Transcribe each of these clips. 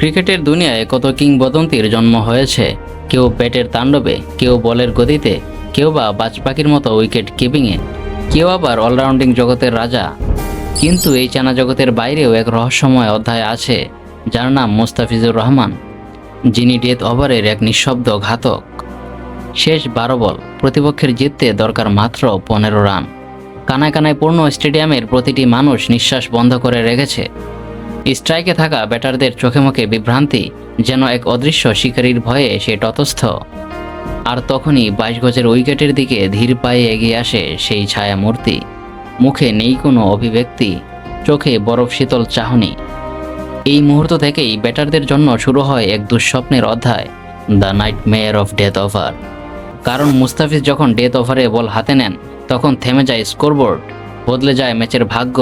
ক্রিকেটের দুনিয়ায় কত কিংবদন্তির জন্ম হয়েছে? কেউ ব্যাটের তাণ্ডবে, কেউ বলের গতিতে, কেউ বা বাজপাখির মতো উইকেট কিপিংয়ে, কেউ আবার অলরাউন্ডিং জগতের রাজা। কিন্তু এই চানা জগতের বাইরেও এক রহস্যময় অধ্যায় আছে, যার নাম মুস্তাফিজুর রহমান, যিনি ডেথ ওভারের এক নিঃশব্দ ঘাতক। শেষ বারো বল, প্রতিপক্ষের জিততে দরকার মাত্র পনেরো রান। কানায় কানায় পূর্ণ স্টেডিয়ামের প্রতিটি মানুষ নিঃশ্বাস বন্ধ করে রেখেছে। স্ট্রাইকে থাকা ব্যাটারদের চোখে মুখে বিভ্রান্তি, যেন এক অদৃশ্য শিকারীর ভয়ে সে ততস্থ আর তখনই বাইশ গজের উইকেটের দিকে ধীর পায়ে এগিয়ে আসে সেই ছায়া মূর্তি মুখে নেই কোনো অভিব্যক্তি, চোখে বরফ শীতল চাহনি। এই মুহূর্ত থেকেই ব্যাটারদের জন্য শুরু হয় এক দুঃস্বপ্নের অধ্যায়, the nightmare of death over কারণ মুস্তাফিজ যখন ডেথ ওভারে বল হাতে নেন, তখন থেমে যায় স্কোরবোর্ড, বদলে যায় ম্যাচের ভাগ্য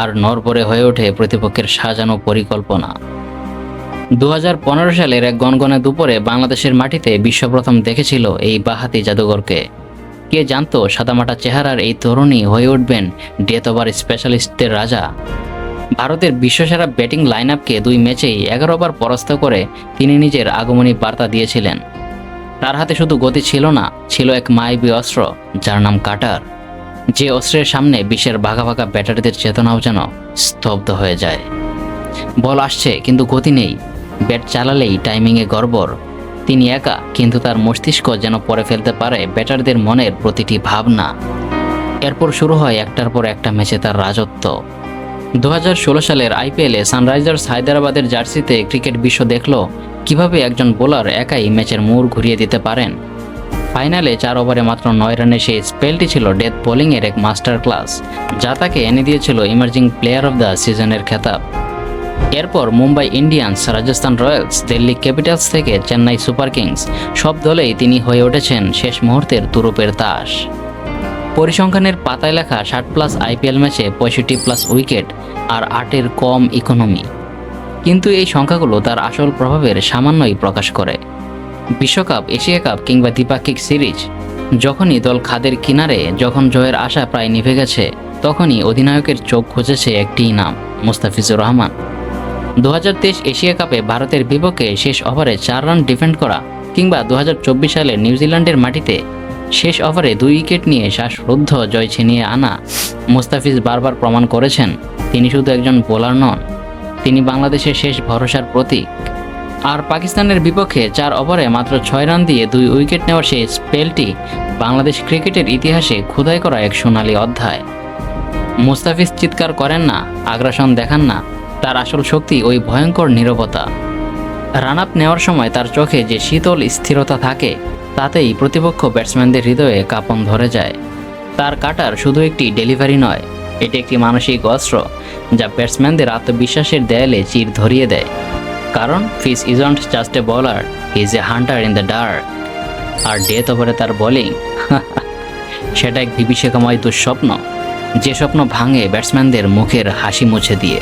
আর নরপরে হয়ে ওঠে প্রতিপক্ষের সাজানো পরিকল্পনা। দু হাজার পনেরো সালের এক গনগনে দুপুরে বাংলাদেশের মাটিতে বিশ্বপ্রথম দেখেছিল এই বাহাতি জাদুঘরকে। কে জানতো সাদামাটা চেহারার এই তরুণী হয়ে উঠবেন ডেথ ওভার স্পেশালিস্টদের রাজা। ভারতের বিশ্বসেরা ব্যাটিং লাইন আপকে দুই ম্যাচেই এগারো বার পরাস্ত করে তিনি নিজের আগমনী বার্তা দিয়েছিলেন। তার হাতে শুধু গতি ছিল না, ছিল এক মাইবী অস্ত্র, যার নাম কাটার। যে অস্ত্রের সামনে বিশ্বের ভাগা ভাগা ব্যাটারিদের চেতনাও যেন স্তব্ধ হয়ে যায়। বল আসছে, কিন্তু গতি নেই। ব্যাট চালালেই টাইমিংয়ে গড়বড়। তিনি একা, কিন্তু তার মস্তিষ্ক যেন পরে ফেলতে পারে ব্যাটারদের মনের প্রতিটি ভাবনা। এরপর শুরু হয় একটার পর একটা ম্যাচে তার রাজত্ব। দু হাজার ষোলো সালের আইপিএলে সানরাইজার্স হায়দ্রাবাদের জার্সিতে ক্রিকেট বিশ্ব দেখল কীভাবে একজন বোলার একাই ম্যাচের মোড় ঘুরিয়ে দিতে পারেন। ফাইনালে চার ওভারে মাত্র নয় রানে সেই স্পেলটি ছিল ডেথ বোলিংয়ের এক মাস্টার ক্লাস, যা তাকে এনে দিয়েছিল ইমার্জিং প্লেয়ার অফ দ্য সিজনের খেতাব। এরপর Mumbai Indians, Rajasthan Royals, Delhi Capitals থেকে চেন্নাই সুপার কিংস, সব দলেই তিনি হয়ে উঠেছেন শেষ মুহূর্তের তুরুপের তাস। পরিসংখ্যানের পাতায় লেখা ষাট প্লাস আইপিএল ম্যাচে পঁয়ষট্টি প্লাস উইকেট আর আটের কম ইকোনমি। কিন্তু এই সংখ্যাগুলো তার আসল প্রভাবের সামান্যই প্রকাশ করে। বিশ্বকাপ, এশিয়া কাপ কিংবা দ্বিপাক্ষিক সিরিজ, যখনই দল খাদের কিনারে, যখন জয়ের আশা প্রায় নিভে গেছে, তখনই অধিনায়কের চোখ খুঁজেছে একটিই নাম মুস্তাফিজুর রহমান। দু হাজার তেইশ এশিয়া কাপে ভারতের বিপক্ষে শেষ ওভারে চার রান ডিফেন্ড করা কিংবা দু হাজার চব্বিশ সালে নিউজিল্যান্ডের মাটিতে শেষ ওভারে দুই উইকেট নিয়ে শ্বাসরুদ্ধ জয় ছিনিয়ে আনা মুস্তাফিজ বারবার প্রমাণ করেছেন, তিনি শুধু একজন বোলার নন, তিনি বাংলাদেশের শেষ ভরসার প্রতীক। আর পাকিস্তানের বিপক্ষে চার ওভারে মাত্র ছয় রান দিয়ে দুই উইকেট নেওয়ার সেই স্পেলটি বাংলাদেশ ক্রিকেটের ইতিহাসে খোদাই করা এক সোনালী অধ্যায়। মুস্তাফিজ চিৎকার করেন না, আগ্রাসন দেখান না, তার আসল শক্তি ওই ভয়ঙ্কর নীরবতা। রান আপ নেওয়ার সময় তার চোখে যে শীতল স্থিরতা থাকে, তাতেই প্রতিপক্ষ ব্যাটসম্যানদের হৃদয়ে কাঁপন ধরে যায়। তার কাটার শুধু একটি ডেলিভারি নয়, এটি একটি মানসিক অস্ত্র যা ব্যাটসম্যানদের আত্মবিশ্বাসের দেয়ালে চির ধরিয়ে দেয়। কারণ ফিস isn't just a bowler is a hunter in the dark. R death ওভারে তার বোলিং সেটা এক বিভীষিকাময় দুঃস্বপ্ন, যে স্বপ্ন ভাঙে ব্যাটসম্যানদের মুখের হাসি মুছে দিয়ে।